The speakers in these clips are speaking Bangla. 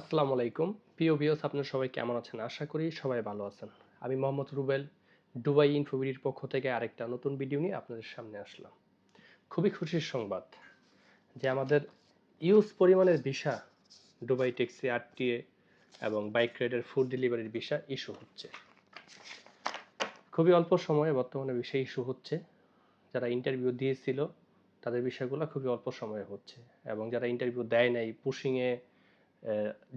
আসসালামু আলাইকুম। প্রিয় ভিউস আপনারা সবাই কেমন আছেন? আশা করি সবাই ভালো আছেন। আমি মোহাম্মদ রুবেল, দুবাই ইনফোবিডির পক্ষ থেকে আরেকটা নতুন ভিডিও নিয়ে আপনাদের সামনে আসলাম। খুবই খুশির সংবাদ যে আমাদের ইউজ পরিমাণের ভিসা, দুবাই ট্যাক্সি আরটিএ এবং বাইক রাইডের ফুড ডেলিভারির ভিসা ইস্যু হচ্ছে। খুবই অল্প সময়ে বর্তমানে বিষয় ইস্যু হচ্ছে। যারা ইন্টারভিউ দিয়েছিল, তাদের বিষয়গুলো খুবই অল্প সময়ে হচ্ছে এবং যারা ইন্টারভিউ দেয় নাই পুশিংয়ে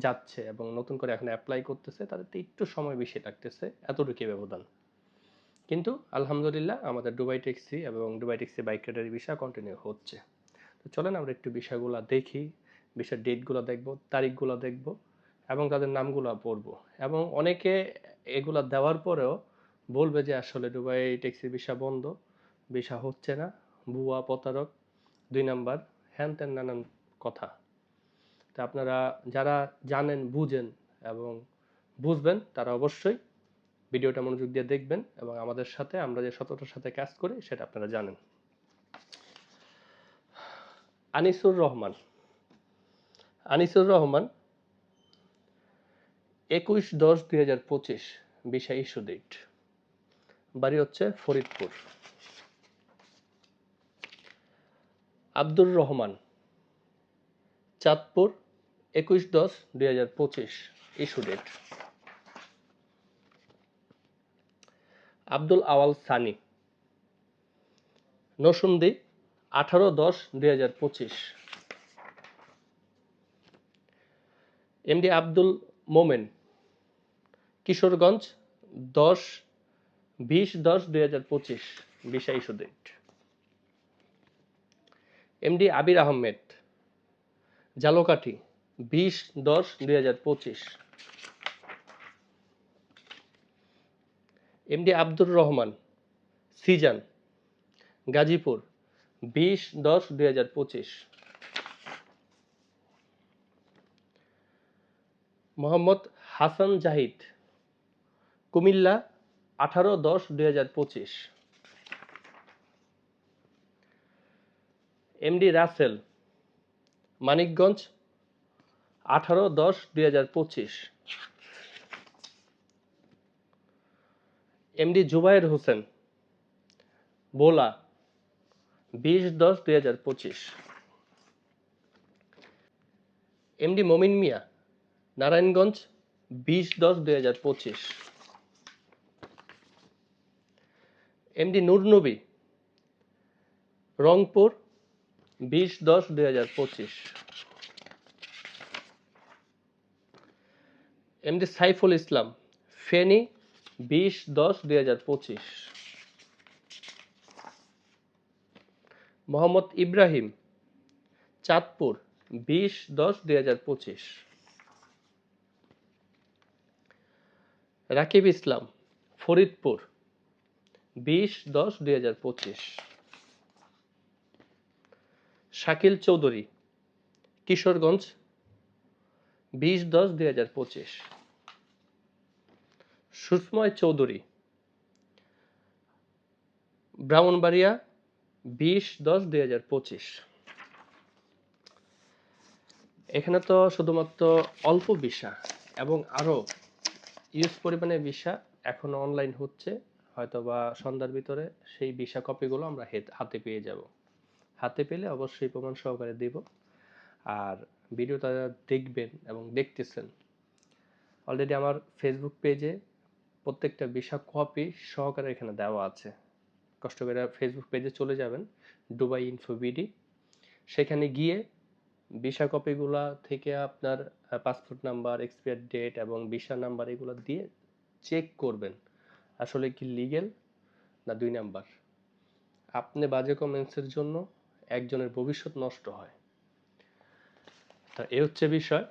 যাচ্ছে এবং নতুন করে এখন অ্যাপ্লাই করতেছে তাদের তো একটু সময় বেশি লাগতেছে এতটুকু ব্যবধান। কিন্তু আলহামদুলিল্লাহ আমাদের দুবাই ট্যাক্সি এবং দুবাই ট্যাক্সি বাইক রাইডারের বিষয় কন্টিনিউ হচ্ছে। তো চলেন আমরা একটু বিষয়গুলো দেখি, বিষয়ের ডেটগুলো দেখব, তারিখগুলো দেখব এবং তাদের নামগুলো পড়ব। এবং অনেকে এগুলা দেওয়ার পরেও বলবে যে আসলে দুবাই ট্যাক্সি ভিসা বন্ধ ভিসা হচ্ছে না, ভুয়া প্রতারক, দুই নাম্বার, হ্যান ত্যান নানান কথা। তা আপনারা যারা জানেন, বুঝেন এবং বুঝবেন, তারা অবশ্যই ভিডিওটা মনোযোগ দিয়ে দেখবেন এবং আমাদের সাথে, আমরা যে সততার সাথে কাজ করি, সেটা আপনারা জানেন। আনিসুর রহমান। আনিসুর রহমান একুশ দশ দুই হাজার পঁচিশ বিশা ইস্যু ডেট। বাড়ি হচ্ছে ফরিদপুর। আব্দুর রহমান, চাঁদপুর একুশ দশ দুই হাজার পঁচিশ ইস্যু ডেট। আব্দুল আওয়াল সানি। নসুন্দি, আঠারো দশ দুই হাজার পঁচিশ। এমডি আব্দুল মোমেন। কিশোরগঞ্জ, দশ, বিশ দশ দুই হাজার পঁচিশ, বিশা issue date. MD Abir Ahmed. Jhalokathi বিশ দশ দুই হাজার পঁচিশ। এমডি আব্দুর রহমান, সিজান, গাজীপুর, বিশ দশ দুই হাজার পঁচিশ। মোহাম্মদ হাসান জাহিদ, কুমিল্লা, আঠারো দশ দুই হাজার পঁচিশ। এমডি রাসেল, মানিকগঞ্জ আঠারো দশ দুই হাজার পঁচিশ। এমডি জুবাইর হোসেন, বোলা, বিশ দশ দুই হাজার পঁচিশ। এমডি মমিন মিয়া, নারায়ণগঞ্জ, বিশ দশ দুই হাজার পঁচিশ। এমডি নূরনবী রংপুর, বিশ দশ দুই হাজার পঁচিশ। এমডি সাইফুল ইসলাম, ফেনী, বিশ দশ দুই হাজার পঁচিশ। মোহাম্মদ ইব্রাহিম, চাঁদপুর, বিশ দশ দুই হাজার পঁচিশ। রাকিব ইসলাম, ফরিদপুর, বিশ দশ দুই হাজার পঁচিশ। শাকিল চৌধুরী, কিশোরগঞ্জ বিশ দশ দুই হাজার পঁচিশ। সুষময় চৌধুরী। ব্রাহ্মণবাড়িয়া, বিশ দশ দুই হাজার পঁচিশ। এখানে তো শুধুমাত্র অল্প ভিসা এবং আরও ইউজ পরিমাণে ভিসা এখন অনলাইন হচ্ছে। হয়তো বা সন্ধ্যার ভিতরে সেই ভিসা কপিগুলো আমরা হাতে পেয়ে যাব। হাতে পেলে অবশ্যই প্রমাণ সহকারে দিব। আর ভিডিওটা দেখবেন এবং দেখতেছেন। অলরেডি আমার ফেসবুক পেজে প্রত্যেকটা ভিসা কপি সহকারে এখানে দেওয়া আছে। কষ্ট করে ফেসবুক পেজে চলে যাবেন দুবাই ইনফোবিডি সেখানে গিয়ে ভিসা কপিগুলা থেকে আপনার পাসপোর্ট নাম্বার এক্সপায়ার ডেট এবং ভিসা নাম্বার এগুলো দিয়ে চেক করবেন। আসলে কি লিগেল না দুই নাম্বার আপনি বাজে কমেন্টসের জন্য একজনের ভবিষ্যৎ নষ্ট হয়। তা এ হচ্ছে বিষয়।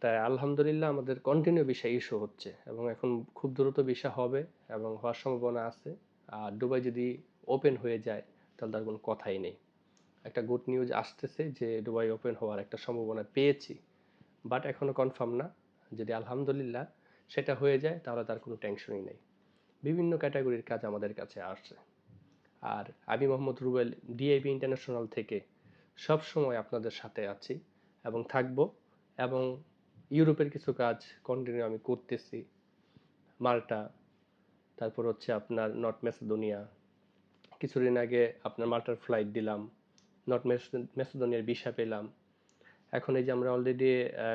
তাই আলহামদুলিল্লাহ আমাদের কন্টিনিউ বিষয় ইস্যু হচ্ছে এবং এখন খুব দ্রুত বিষয় হবে এবং হওয়ার সম্ভাবনা আছে। আর দুবাই যদি ওপেন হয়ে যায়, তাহলে তার কোনো কথাই নেই। একটা গুড নিউজ আসতেছে যে দুবাই ওপেন হওয়ার একটা সম্ভাবনা পেয়েছি বাট এখনও কনফার্ম না। যদি আলহামদুলিল্লাহ সেটা হয়ে যায়, তাহলে তার কোনো টেনশনই নেই। বিভিন্ন ক্যাটাগরির কাজ আমাদের কাছে আসছে। আর আমি মোহাম্মদ রুবেল ডিএবি ইন্টারন্যাশনাল থেকে সব সময় আপনাদের সাথে আছি। এবং থাকব এবং ইউরোপের কিছু কাজ কন্টিনিউ আমি করতেছি। মাল্টা, তারপর হচ্ছে আপনার নর্থ মেসিডোনিয়া কিছুদিন আগে আপনার মাল্টার ফ্লাইট দিলাম, নর্থ মেসিডোনিয়ার ভিসা পেলাম। এখন এই যে আমরা অলরেডি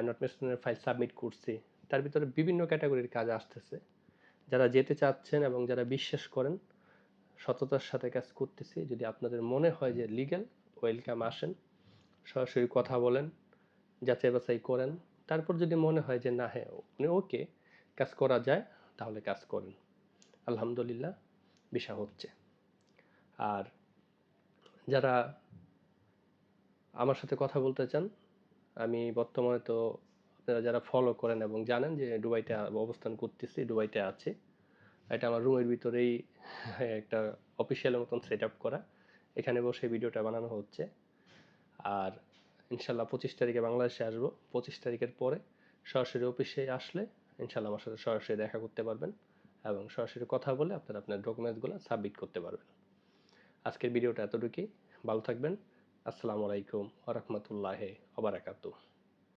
নর্থ মেসিডোনিয়ার ফাইল সাবমিট করছি, তার ভিতরে বিভিন্ন ক্যাটাগরির কাজ আসতেছে। যারা যেতে চাচ্ছেন এবং যারা বিশ্বাস করেন, সততার সাথে কাজ করতেছি। যদি আপনাদের মনে হয় যে লিগ্যাল ওয়েলকাম আসেন। সরাসরি কথা বলেন। যাচাই বাছাই করেন। তারপর যদি মনে হয় যে না হ্যাঁ উনি ওকে কাজ করা যায়, তাহলে কাজ করেন। আলহামদুলিল্লাহ বিষা হচ্ছে। আর যারা আমার সাথে কথা বলতে চান, আমি বর্তমানে তো আপনারা যারা ফলো করেন এবং জানেন যে দুবাইতে অবস্থান করতেছি, দুবাইতে আছি, এটা আমার রুমের ভিতরেই একটা অফিসিয়ালের মতন সেট আপ করা। এখানে বসে ভিডিওটা বানানো হচ্ছে। আর ইনশাল্লাহ পঁচিশ তারিখে বাংলাদেশে আসব। পঁচিশ তারিখের পরে সরাসরি অফিসে আসলে ইনশাল্লাহ আমার সাথে সরাসরি দেখা করতে পারবেন এবং সরাসরি কথা বলে আপনারা, আপনার ডকুমেন্টসগুলো সাবমিট করতে পারবেন। আজকের ভিডিওটা এতটুকুই। ভালো থাকবেন। আসসালামু আলাইকুম ওরহমতুল্লাহ ওবরাকাতু